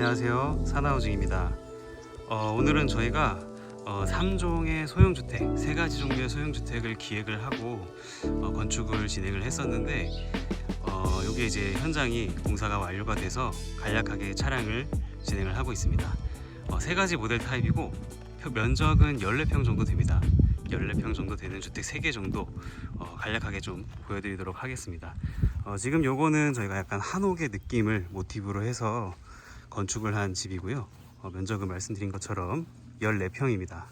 안녕하세요. 사나우징입니다. 어, 오늘은 저희가 어, 3종의 소형주택, 세 가지 종류의 소형주택을 기획을 하고 어, 건축을 진행을 했었는데 어, 여기 이제 현장이 공사가 완료가 돼서 간략하게 차량을 진행을 하고 있습니다. 어, 세 가지 모델 타입이고 표- 면적은 14평 정도 됩니다. 14평 정도 되는 주택 3개 정도 어, 간략하게 좀 보여드리도록 하겠습니다. 어, 지금 요거는 저희가 약간 한옥의 느낌을 모티브로 해서 건축을 한 집이고요. 어, 면적은 말씀드린 것처럼 14평입니다.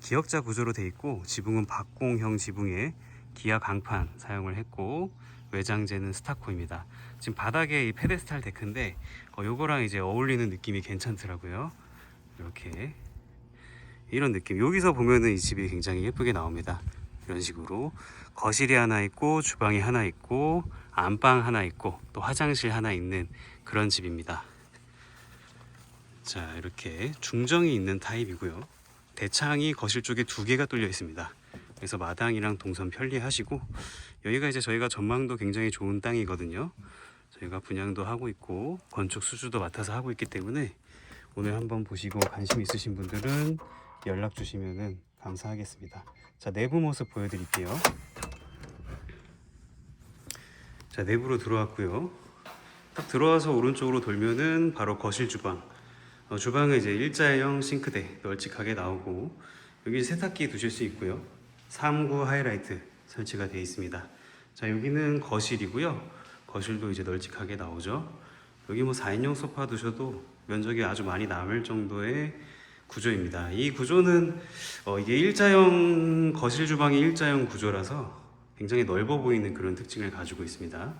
기역자 구조로 돼 있고 지붕은 박공형 지붕에 기아 강판 사용을 했고 외장재는 스타코입니다. 지금 바닥에 이 페데스탈 데크인데 어, 요거랑 이제 어울리는 느낌이 괜찮더라고요. 이렇게 이런 느낌. 여기서 보면은 이 집이 굉장히 예쁘게 나옵니다. 이런 식으로 거실이 하나 있고 주방이 하나 있고 안방 하나 있고 또 화장실 하나 있는 그런 집입니다. 자 이렇게 중정이 있는 타입이고요. 대창이 거실 쪽에 두 개가 뚫려 있습니다. 그래서 마당이랑 동선 편리하시고 여기가 이제 저희가 전망도 굉장히 좋은 땅이거든요. 저희가 분양도 하고 있고 건축 수주도 맡아서 하고 있기 때문에 오늘 한번 보시고 관심 있으신 분들은 연락 주시면은 감사하겠습니다. 자 내부 모습 보여드릴게요. 자 내부로 들어왔고요. 딱 들어와서 오른쪽으로 돌면은 바로 거실 주방. 어, 주방은 이제 일자형 싱크대 널찍하게 나오고 여기 세탁기 두실 수 있고요. 3구 하이라이트 설치가 되어 있습니다. 자 여기는 거실이고요. 거실도 이제 널찍하게 나오죠. 여기 뭐 4인용 소파 두셔도 면적이 아주 많이 남을 정도의 구조입니다. 이 구조는 어, 이게 일자형 거실 주방이 일자형 구조라서 굉장히 넓어 보이는 그런 특징을 가지고 있습니다.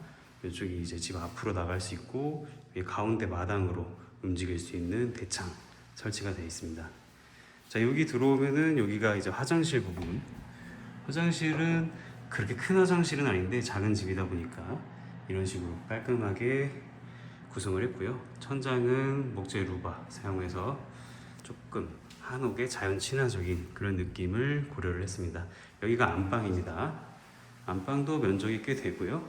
이쪽이 이제 집 앞으로 나갈 수 있고 이 가운데 마당으로 움직일 수 있는 대창 설치가 되어 있습니다. 자 여기 들어오면은 여기가 이제 화장실 부분. 화장실은 그렇게 큰 화장실은 아닌데 작은 집이다 보니까 이런 식으로 깔끔하게 구성을 했고요. 천장은 목재 루바 사용해서 조금 한옥의 자연 친화적인 그런 느낌을 고려를 했습니다. 여기가 안방입니다. 안방도 면적이 꽤 되고요.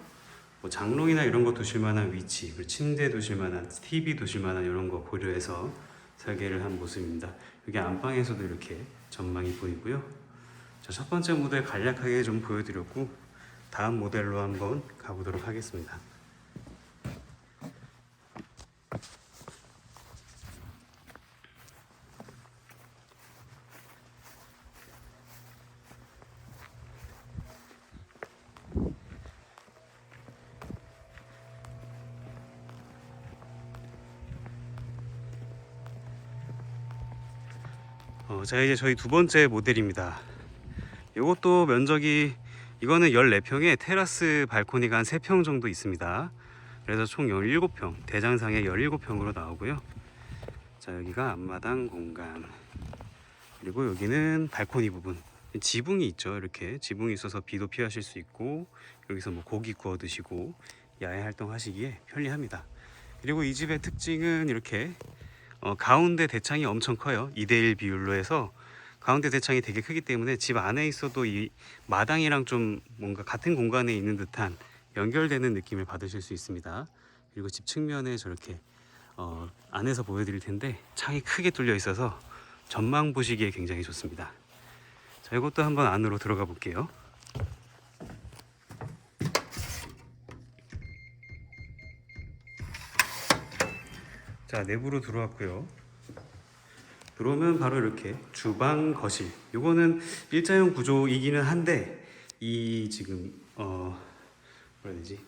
뭐 장롱이나 이런 거 두실 만한 위치, 그리고 침대 두실 만한, TV 두실 만한 이런 거 고려해서 설계를 한 모습입니다. 여기 안방에서도 이렇게 전망이 보이고요. 자, 첫 번째 모델 간략하게 좀 보여드렸고 다음 모델로 한번 가보도록 하겠습니다. 어, 자 이제 저희 두 번째 모델입니다. 이것도 면적이 이거는 14평에 테라스 발코니가 한 3평 정도 있습니다. 그래서 총 17평, 대장상에 17평으로 나오고요. 자 여기가 앞마당 공간 그리고 여기는 발코니 부분 지붕이 있죠 이렇게 지붕이 있어서 비도 피하실 수 있고 여기서 뭐 고기 구워 드시고 야외 활동하시기에 편리합니다 그리고 이 집의 특징은 이렇게 어, 가운데 대창이 엄청 커요. 2대1 비율로 해서 가운데 대창이 되게 크기 때문에 집 안에 있어도 이 마당이랑 좀 뭔가 같은 공간에 있는 듯한 연결되는 느낌을 받으실 수 있습니다. 그리고 집 측면에 저렇게 어, 안에서 보여드릴 텐데 창이 크게 뚫려 있어서 전망 보시기에 굉장히 좋습니다. 자, 이것도 한번 안으로 들어가 볼게요. 자 내부로 들어왔고요. 들어오면 바로 이렇게 주방 거실. 요거는 일자형 구조이기는 한데 이 지금 어 뭐라 되지?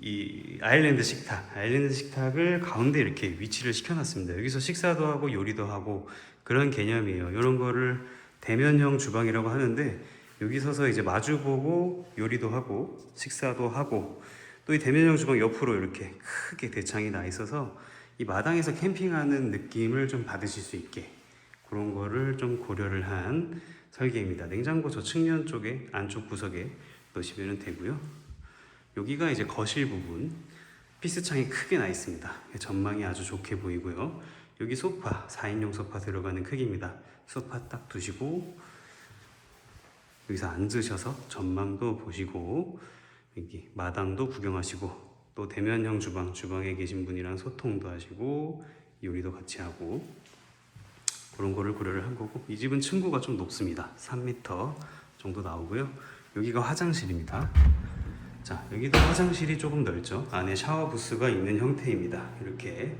이 아일랜드 식탁, 아일랜드 식탁을 가운데 이렇게 위치를 시켜놨습니다. 여기서 식사도 하고 요리도 하고 그런 개념이에요. 이런 거를 대면형 주방이라고 하는데 여기 서서 이제 마주보고 요리도 하고 식사도 하고 또 이 대면형 주방 옆으로 이렇게 크게 대창이 나 있어서 이 마당에서 캠핑하는 느낌을 좀 받으실 수 있게 그런 거를 좀 고려를 한 설계입니다. 냉장고 저 측면 쪽에 안쪽 구석에 넣으시면 되고요. 여기가 이제 거실 부분 피스창이 크게 나 있습니다. 전망이 아주 좋게 보이고요. 여기 소파 4인용 소파 들어가는 크기입니다. 소파 딱 두시고 여기서 앉으셔서 전망도 보시고 여기 마당도 구경하시고 또 대면형 주방 주방에 계신 분이랑 소통도 하시고 요리도 같이 하고 그런 거를 고려를 한 거고 이 집은 층고가 좀 높습니다. 3m 정도 나오고요. 여기가 화장실입니다. 자 여기도 화장실이 조금 넓죠. 안에 샤워 부스가 있는 형태입니다. 이렇게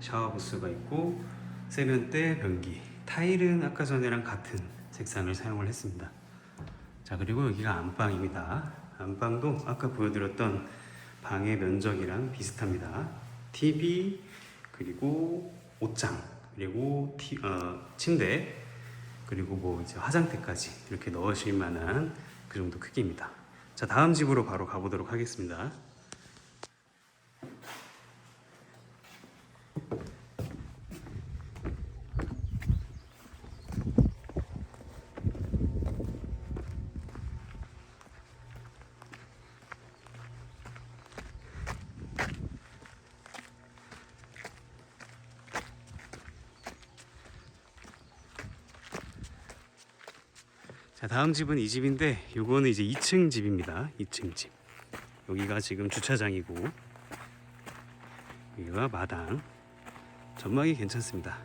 샤워 부스가 있고 세면대, 변기, 타일은 아까 전에랑 같은 색상을 사용을 했습니다. 자 그리고 여기가 안방입니다. 안방도 아까 보여드렸던 방의 면적이랑 비슷합니다. TV 그리고 옷장 그리고 티, 어, 침대 그리고 뭐 이제 화장대까지 이렇게 넣으실 만한 그 정도 크기입니다. 자 다음 집으로 바로 가보도록 하겠습니다. 자 다음 집은 이 집인데 요거는 이제 2층 집입니다. 2층 집. 여기가 지금 주차장이고 여기가 마당. 전망이 괜찮습니다.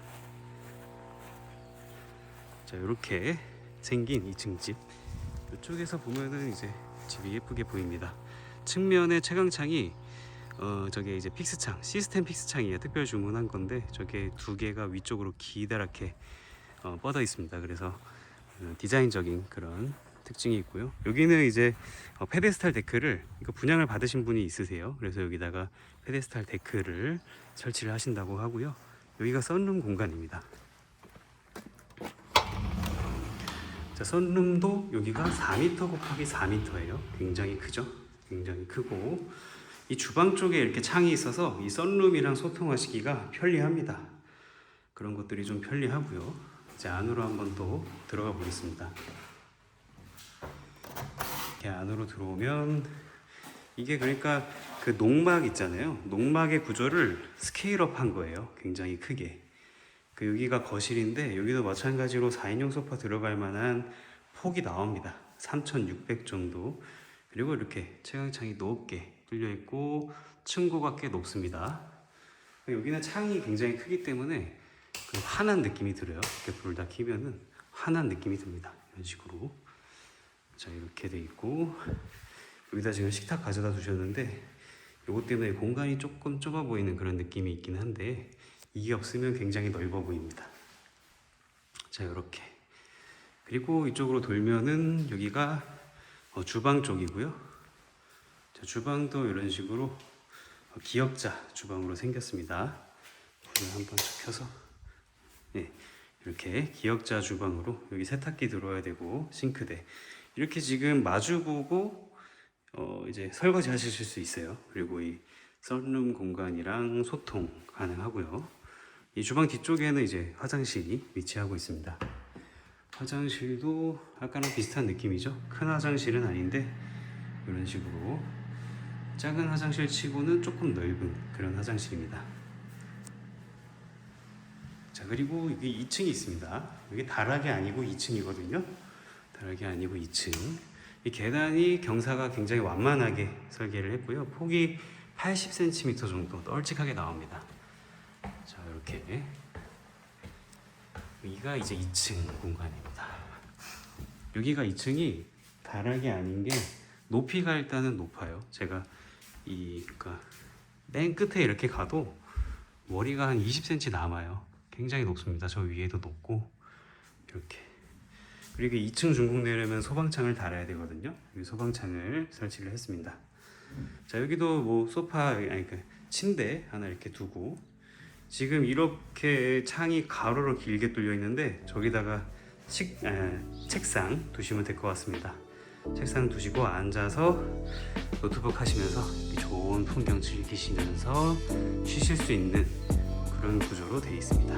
자 이렇게 생긴 2층 집. 이쪽에서 보면은 이제 집이 예쁘게 보입니다. 측면에 채광창이 어 저게 이제 픽스창 시스템 픽스창이에요. 특별 주문한 건데 저게 두 개가 위쪽으로 기다랗게 어, 뻗어 있습니다. 그래서 어, 디자인적인 그런 특징이 있고요. 여기는 이제 어, 페데스탈 데크를 분양을 받으신 분이 있으세요. 그래서 여기다가 페데스탈 데크를 설치를 하신다고 하고요. 여기가 썬룸 공간입니다. 자, 썬룸도 여기가 4m 곱하기 4m예요. 굉장히 크죠? 굉장히 크고 이 주방 쪽에 이렇게 창이 있어서 이 썬룸이랑 소통하시기가 편리합니다. 그런 것들이 좀 편리하고요. 이제 안으로 한번 또 들어가 보겠습니다. 이렇게 안으로 들어오면 이게 그러니까 그 농막 있잖아요. 농막의 구조를 스케일업 한 거예요. 굉장히 크게. 그 여기가 거실인데 여기도 마찬가지로 4인용 소파 들어갈 만한 폭이 나옵니다. 3,600 정도. 그리고 이렇게 채광창이 높게 뚫려 있고 층고가 꽤 높습니다. 여기는 창이 굉장히 크기 때문에 그 환한 느낌이 들어요. 이렇게 불을 다 켜면은 환한 느낌이 듭니다. 이런 식으로. 자 이렇게 돼 있고 여기다 지금 식탁 가져다 두셨는데 이것 때문에 공간이 조금 좁아 보이는 그런 느낌이 있긴 한데 이게 없으면 굉장히 넓어 보입니다. 자 이렇게 그리고 이쪽으로 돌면은 여기가 어, 주방 쪽이고요. 자 주방도 이런 식으로 어, 기역자 주방으로 생겼습니다. 불을 한번 쭉 켜서 네, 이렇게 기역자 주방으로 여기 세탁기 들어와야 되고 싱크대 이렇게 지금 마주보고 어 이제 설거지 하실 수 있어요. 그리고 이 썬룸 공간이랑 소통 가능하고요. 이 주방 뒤쪽에는 이제 화장실이 위치하고 있습니다. 화장실도 아까랑 비슷한 느낌이죠. 큰 화장실은 아닌데 이런 식으로 작은 화장실 치고는 조금 넓은 그런 화장실입니다. 자 그리고 여기 2층이 있습니다. 여기 다락이 아니고 2층이거든요. 다락이 아니고 2층. 이 계단이 경사가 굉장히 완만하게 설계를 했고요. 폭이 80cm 정도 널찍하게 나옵니다. 자 이렇게 여기가 이제 2층 공간입니다. 여기가 2층이 다락이 아닌 게 높이가 일단은 높아요. 제가 이 그러니까 맨 끝에 이렇게 가도 머리가 한 20cm 남아요. 굉장히 높습니다. 저 위에도 높고 이렇게 그리고 2층 중국 내려면 소방창을 달아야 되거든요. 여기 소방창을 설치를 했습니다. 자 여기도 뭐 소파 아니 그 침대 하나 이렇게 두고 지금 이렇게 창이 가로로 길게 뚫려 있는데 저기다가 식, 에, 책상 두시면 될 것 같습니다. 책상 두시고 앉아서 노트북 하시면서 이 좋은 풍경 즐기시면서 쉬실 수 있는 그런 구조로 되어 있습니다.